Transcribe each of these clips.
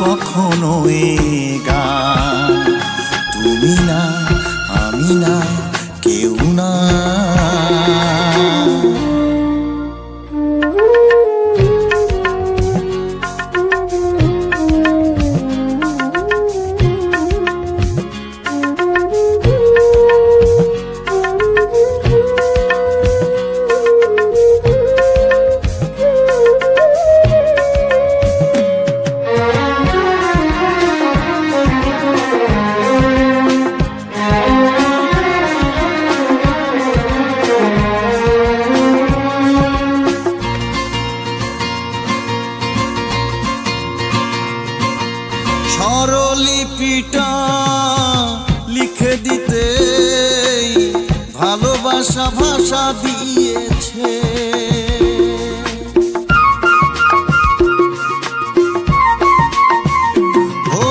কখনো এ গান স্বরলিপিটা লিখে দিতে, ভালোবাসা ভাষা দিয়েছে। ও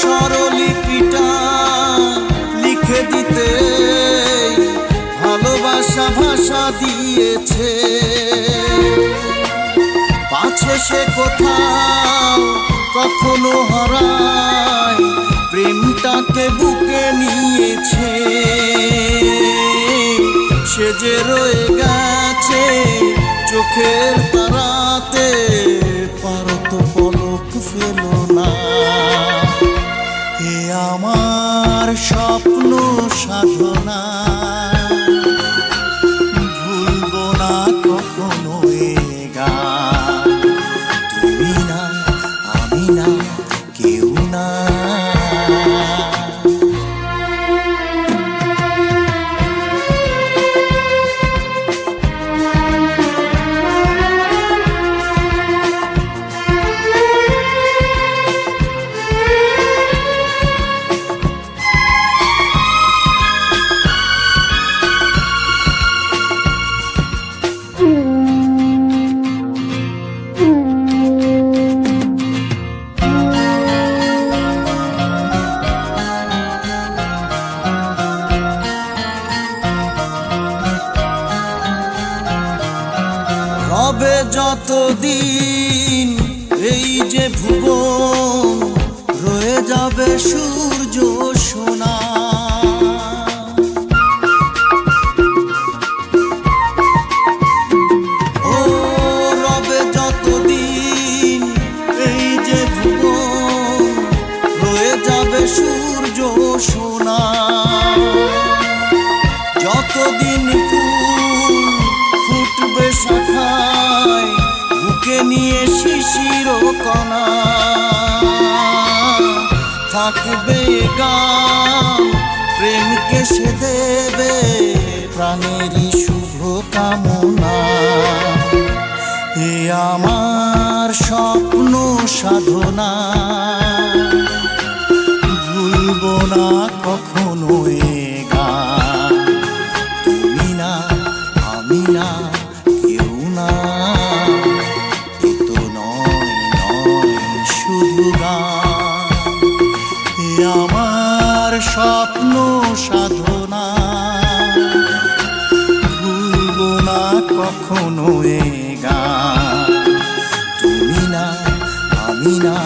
স্বরলিপিটা লিখে দিতে, ভালোবাসা ভাষা দিয়েছে। পাছে সে কোথাও কখনো হারায়, প্রেমটাকে বুকে নিয়েছে। সে যে রয়ে গেছে চোখের তারাতে পারত পলক ফেল না। এ আমার স্বপ্ন সাধনা। কেউ না রবে যতদিন এই যে ভুবন রয়ে যাবে সূর্য সোনা। সূর্য সোনা। বুকে নিয়ে শিশির কণা। থাকবে গান, প্রেমকে সে দেবে প্রাণের শুভ কামনা। এ আমার স্বপ্ন সাধনা। ভুলবো না কখনো এ গান। তুমি না, আমি না। স্বপ্ন সাধনা। ভুলব না কখনো এ গা তুমি না আমি না